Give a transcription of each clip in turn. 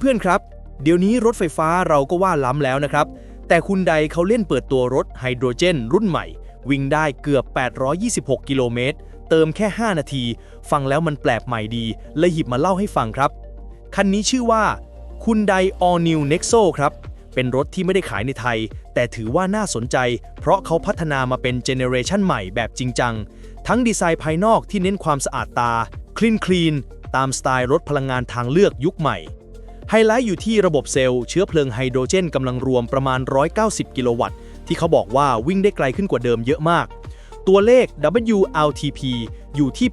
เพื่อนๆครับ เดี๋ยวนี้รถไฟฟ้าเราก็ว่าล้ำแล้วนะครับ แต่คุณใดเขาเล่นเปิดตัวรถไฮโดรเจน รุ่นใหม่ วิ่งได้เกือบ 826 กิโลเมตร เติมแค่ 5 นาที ฟังแล้วมันแปลกใหม่ดีเลยหยิบมาเล่าให้ฟังครับ คันนี้ชื่อว่าคุณได All New Nexo ครับ เป็นรถที่ไม่ได้ขายในไทย แต่ถือว่าน่าสนใจ เพราะเขาพัฒนามาเป็นเจเนเรชันใหม่แบบจริงจัง ทั้งดีไซน์ภายนอกที่เน้นความสะอาดตา คลีนคลีนตามสไตล์รถพลังงานทางเลือกยุคใหม่ ไฮไลท์อยู่ที่ระบบเซลล์เชื้อเพลิงไฮโดรเจนกำลังรวมประมาณ 190 กิโลวัตต์ ที่เขาบอกว่าวิ่งได้ไกลขึ้นกว่าเดิมเยอะมาก ตัวเลข WLTP อยู่ที่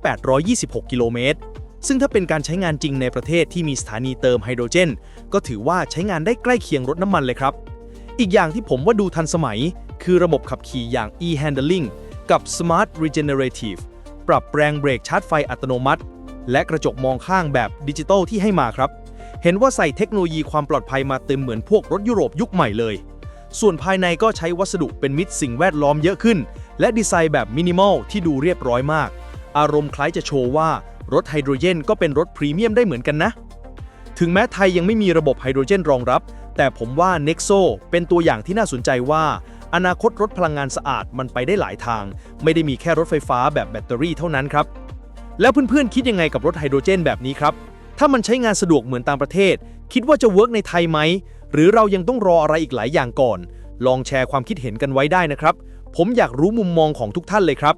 826 กิโลเมตร ซึ่งถ้าเป็นการใช้งานจริงในประเทศที่มีสถานีเติมไฮโดรเจน ก็ถือว่าใช้งานได้ใกล้เคียงรถน้ำมันเลยครับ อีกอย่างที่ผมว่าดูทันสมัย คือระบบขับขี่อย่าง e-handling กับ Smart Regenerative ปรับแรงเบรกชาร์จไฟอัตโนมัติ และกระจกมองข้างแบบดิจิตอลที่ให้มาครับ เห็นว่าใส่เทคโนโลยีความปลอดภัยมาเต็มเหมือนพวกรถยุโรปยุคใหม่เลย ส่วนภายในก็ใช้วัสดุเป็นมิตรสิ่งแวดล้อมเยอะขึ้น และดีไซน์แบบมินิมอลที่ดูเรียบร้อยมาก อารมณ์คล้ายจะโชว์ว่ารถไฮโดรเจนก็เป็นรถพรีเมียมได้เหมือนกันนะ ถึงแม้ไทยยังไม่มีระบบไฮโดรเจนรองรับ แต่ผมว่า Nexo เป็นตัวอย่างที่น่าสนใจว่า อนาคตรถพลังงานสะอาดมันไปได้หลายทาง ไม่ได้มีแค่รถไฟฟ้าแบบแบตเตอรี่เท่านั้นครับ แล้วเพื่อนๆคิดยังไงกับรถไฮโดรเจนแบบนี้ครับ ถ้ามันใช้งานสะดวกเหมือนต่างประเทศ คิดว่าจะเวิร์กในไทยไหม หรือเรายังต้องรออะไรอีกหลายอย่างก่อน ลองแชร์ความคิดเห็นกันไว้ได้นะครับ ผมอยากรู้มุมมองของทุกท่านเลยครับ